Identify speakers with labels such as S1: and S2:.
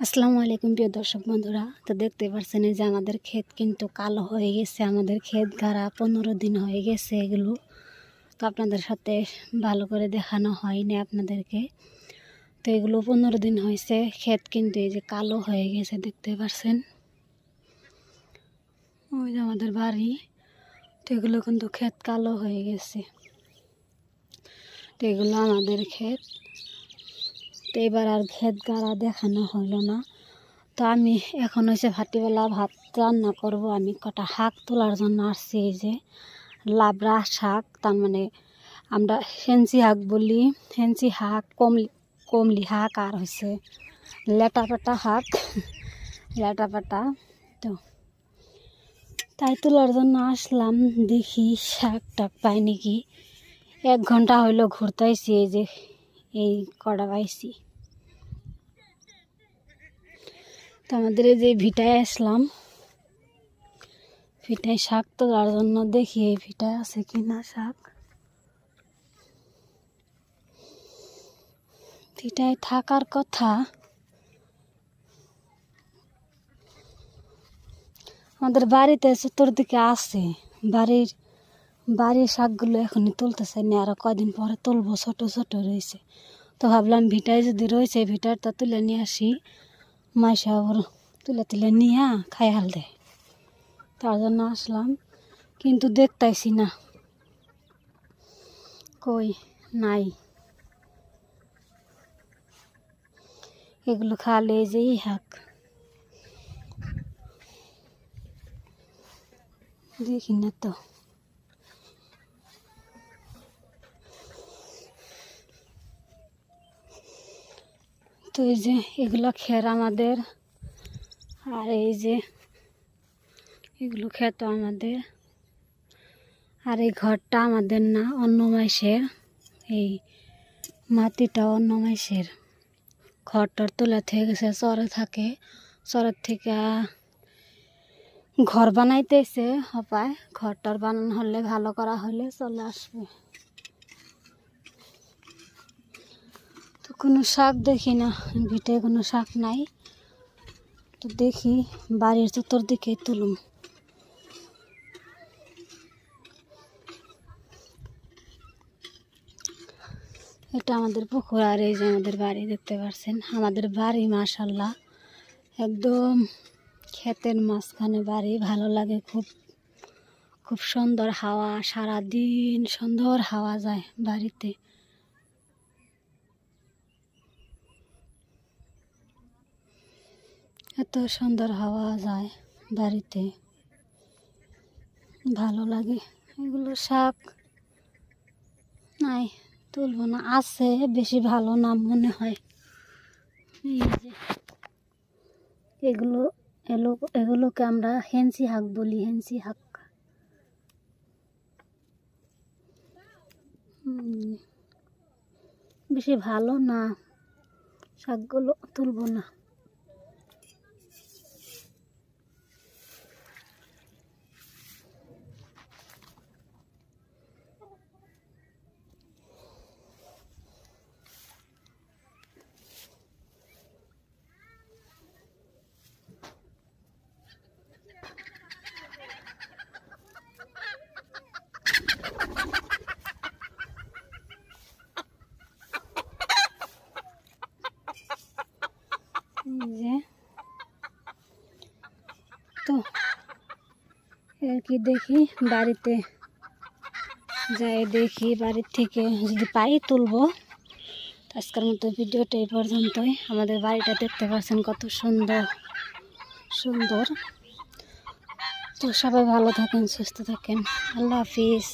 S1: আসসালামু আলাইকুম প্রিয় দর্শক বন্ধুরা, তো দেখতে পাচ্ছেন যে আমাদের ক্ষেত কিন্তু কালো হয়ে গেছে, আমাদের ক্ষেত গাড়া পনেরো দিন হয়ে গেছে এগুলো। তো আপনাদের সাথে ভালো করে দেখানো হয়নি আপনাদেরকে। তো এগুলো পনেরো দিন হয়েছে, ক্ষেত কিন্তু এই যে কালো হয়ে গেছে দেখতে পাচ্ছেন ওই যে আমাদের বাড়ি, তো এগুলো কিন্তু ক্ষেত কালো হয়ে গেছে। তো এগুলো আমাদের ক্ষেত। তো এবার আর ক্ষেত গাড়া দেখানো হলো না। তো আমি এখন হয়েছে ভাটিবেলা ভাত রান্না করব। আমি কটা শাক তোলার জন্য আসছি এই যে, লাবড়া শাক, তার মানে আমরা হেঞ্চি শাক বলি। হেঞ্চি শাক, কমলি কমলি শাক আর হয়েছে লেটা পাটা শাক, লেটা তো তাই তোলার জন্য আসলাম। দেখি শাক টাক পাই নাকি এক ঘণ্টা হইল ঘুরতেছি এই যে এই কটা পাইছি তো আমাদের যে ভিটায় আসলাম। ভিটায় শাক তো তার জন্য দেখি এই ভিটায় আছে কি না শাক। ভিটায় থাকার কথা। আমাদের বাড়িতে চতুর্দিকে আছে, বাড়ির বাড়ির শাকগুলো এখনই তুলতেছে না, আরও কয়দিন পরে তুলবো, ছোট ছোট রয়েছে। তো ভাবলাম ভিটায় যদি রয়েছে ভিটারটা তুলে নিয়ে আসি। মাইসা আবার তুলে তুলে নিয়ে খাই হাল দেয়। তার জন্য আসলাম, কিন্তু দেখতাইছি না। কই? নাই। এগুলো খালে এই যে এই শাক দেখি না তো। তো এই যে এগুলো খের আমাদের। আর এই যে এগুলো খেত আমাদের। আর এই ঘরটা আমাদের না, অন্য মাইসের এই মাটিটা অন্য মাইসের ঘরটার তোলা থেকে গেছে, চরে থাকে। চরের থেকে ঘর বানাইতেছে, হপায়। ঘরটার বানানো হলে, ভালো করা হলে চলে আসবে। কোনো শাক দেখি না, ভিটে কোনো শাক নাই। তো দেখি, বাড়ির চতুর্দিকে তুলুম। এটা আমাদের পুকুর, আর এই যে আমাদের বাড়ি দেখতে পাচ্ছেন আমাদের বাড়ি, মাশাল্লাহ, একদম ক্ষেতের মাঝখানে বাড়ি। ভালো লাগে খুব খুব সুন্দর হাওয়া সারা দিন সুন্দর হাওয়া যায় বাড়িতে। এত সুন্দর হাওয়া যায় বাড়িতে। ভালো লাগে। এগুলো শাক নাই, তুলবো না। আছে, বেশি ভালো না মনে হয়। এই যে, এগুলো, এলো, এগুলোকে আমরা হেন্সি শাক বলি, হেন্সি শাক বেশি ভালো না। শাকগুলো তুলবো না। যে তো আর কি দেখি? বাড়িতে যাই দেখি, বাড়ির থেকে যদি পাই তুলবো আজকের মতো ভিডিওটা এই পর্যন্তই। আমাদের বাড়িটা দেখতে পাচ্ছেন কত সুন্দর সুন্দর। তো সবাই ভালো থাকেন, সুস্থ থাকেন। আল্লাহ হাফিজ।